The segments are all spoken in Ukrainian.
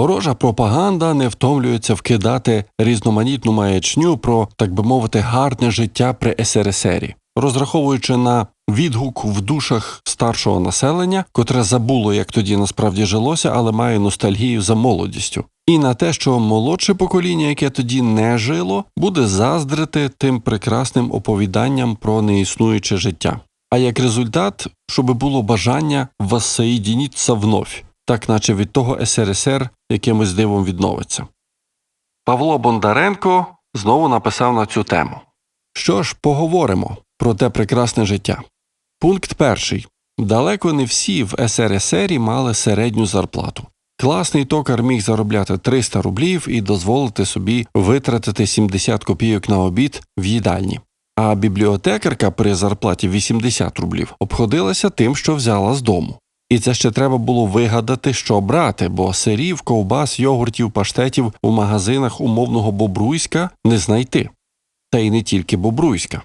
Ворожа пропаганда не втомлюється вкидати різноманітну маячню про, так би мовити, гарне життя при СРСРі, розраховуючи на відгук в душах старшого населення, котре забуло, як тоді насправді жилося, але має ностальгію за молодістю, і на те, що молодше покоління, яке тоді не жило, буде заздрити тим прекрасним оповіданням про неіснуюче життя. А як результат, щоб було бажання воссоєдініться вновь, так наче від того СРСР якимось дивом відновиться. Павло Бондаренко знову написав на цю тему. Що ж, поговоримо про те прекрасне життя. Пункт перший. Далеко не всі в СРСРі мали середню зарплату. Класний токар міг заробляти 300 рублів і дозволити собі витратити 70 копійок на обід в їдальні. А бібліотекарка при зарплаті 80 рублів обходилася тим, що взяла з дому. І це ще треба було вигадати, що брати, бо сирів, ковбас, йогуртів, паштетів у магазинах умовного Бобруйська не знайти. Та й не тільки Бобруйська.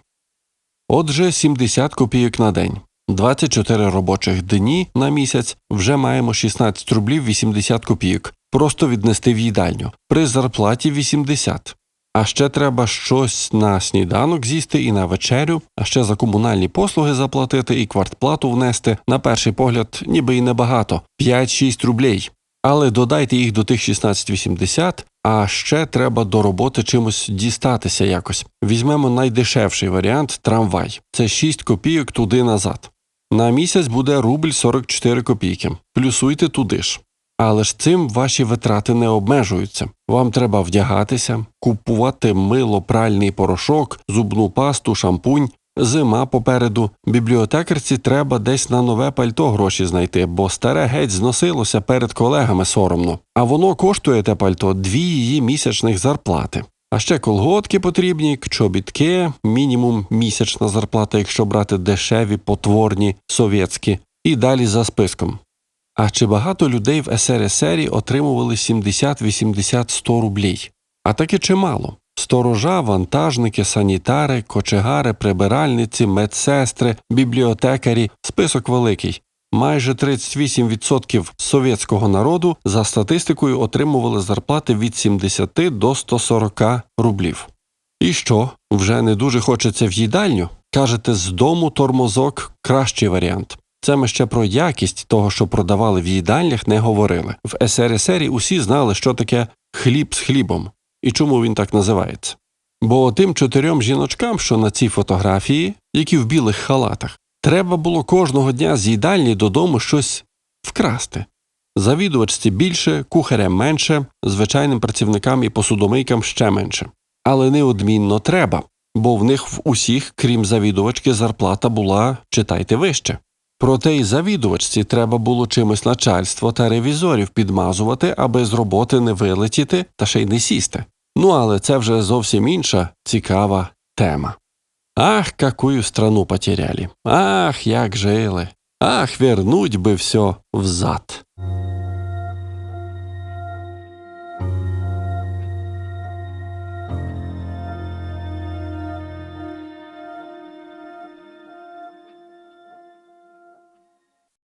Отже, 70 копійок на день. 24 робочих дні на місяць вже маємо 16 рублів 80 копійок. Просто віднести в їдальню. При зарплаті 80. А ще треба щось на сніданок з'їсти і на вечерю, а ще за комунальні послуги заплатити і квартплату внести. На перший погляд, ніби і небагато 5-6 рублей. Але додайте їх до тих 16,80, а ще треба до роботи чимось дістатися якось. Візьмемо найдешевший варіант трамвай. Це 6 копійок туди назад. На місяць буде рубль 44 копійки. Плюсуйте туди ж. Але ж цим ваші витрати не обмежуються. Вам треба вдягатися, купувати мило, пральний порошок, зубну пасту, шампунь. Зима попереду. Бібліотекарці треба десь на нове пальто гроші знайти, бо старе геть зносилося перед колегами соромно. А воно коштує те пальто дві її місячних зарплати. А ще колготки потрібні, чобітки, мінімум місячна зарплата, якщо брати дешеві, потворні, совєтські, і далі за списком. А чи багато людей в СРСРі отримували 70, 80, 100 рублів? А таки чимало. Сторожа, вантажники, санітари, кочегари, прибиральниці, медсестри, бібліотекарі, список великий. Майже 38% совєтського народу за статистикою отримували зарплати від 70 до 140 рублів. І що, вже не дуже хочеться в їдальню? Кажете, з дому тормозок кращий варіант. Це ми ще про якість того, що продавали в їдальнях, не говорили. В СРСРі усі знали, що таке хліб з хлібом і чому він так називається. Бо тим чотирьом жіночкам, що на цій фотографії, які в білих халатах, треба було кожного дня з їдальні додому щось вкрасти. Завідувачці більше, кухарям менше, звичайним працівникам і посудомийкам ще менше. Але неодмінно треба, бо в них в усіх, крім завідувачки, зарплата була читайте вище. Проте й завідувачці треба було чимось начальство та ревізорів підмазувати, аби з роботи не вилетіти та ще й не сісти. Ну але це вже зовсім інша цікава тема. Ах, какую страну потеряли! Ах, як жили! Ах, вернуть би все взад!